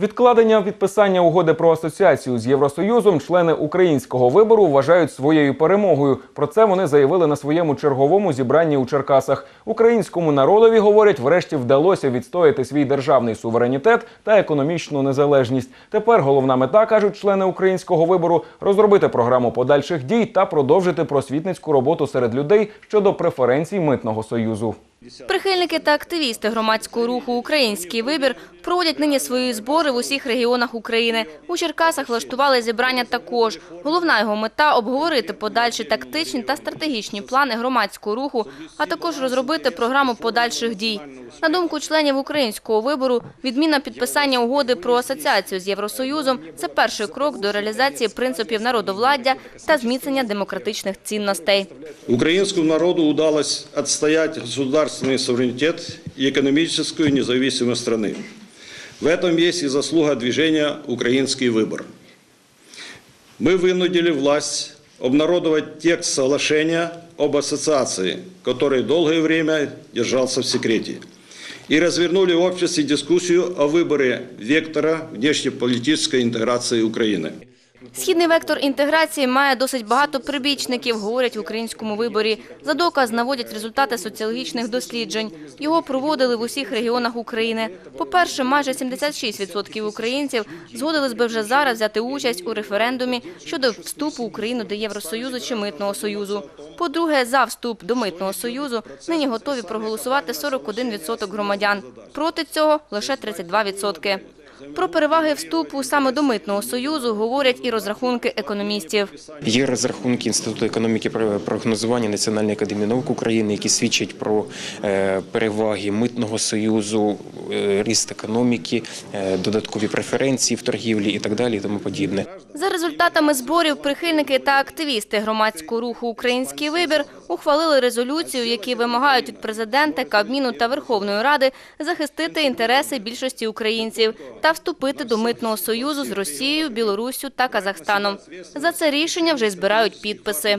Відкладення підписання угоди про асоціацію з Євросоюзом члени українського вибору вважають своєю перемогою. Про це вони заявили на своєму черговому зібранні у Черкасах. Українському народові говорять, врешті вдалося відстояти свій державний суверенітет та економічну незалежність. Тепер головна мета кажуть члени українського вибору розробити програму подальших дій та продовжити просвітницьку роботу серед людей щодо преференцій митного союзу. Прихильники та активісти громадського руху Український вибір проводять нині свої збори в усіх регіонах України. У Черкасах влаштували зібрання також. Головна його мета обговорити подальші тактичні та стратегічні плани громадського руху, а також розробити програму подальших дій. На думку членів українського вибору, відміна підписання угоди про асоціацію з Євросоюзом це перший крок до реалізації принципів народовладдя та зміцнення демократичних цінностей. Украинскому народу удалось отстоять государственный суверенитет и экономическую независимость страны. В этом есть и заслуга движения «Украинский выбор». Мы вынудили власть обнародовать текст соглашения об ассоциации, который долгое время держался в секрете, и развернули в обществе дискуссию о выборе вектора внешнеполитической интеграции Украины. Східний вектор інтеграції має досить багато прибічників, говорять в українському виборі. За доказ наводять результати соціологічних досліджень. Його проводили в усіх регіонах України. По-перше, майже 76% українців згодились би вже зараз взяти участь у референдумі щодо вступу України до Євросоюзу чи Митного Союзу. По-друге, за вступ до Митного Союзу нині готові проголосувати 41% громадян. Проти цього лише 32%. Про переваги вступу саме до Митного Союзу говорять і розрахунки економістів. Є розрахунки Інституту економіки про- прогнозування Національної академії наук України, які свідчать про е, переваги митного союзу, е, ріст економіки, е, додаткові преференції в торгівлі і так далі, і тому подібне. За результатами зборів прихильники та активісти громадського руху Український вибір ухвалили резолюцію, які вимагають від президента, Кабміну та Верховної Ради захистити інтереси більшості українців та вступити до митного союзу з Росією, Білоруссю та Казахстаном. За це рішення вже збирають підписи.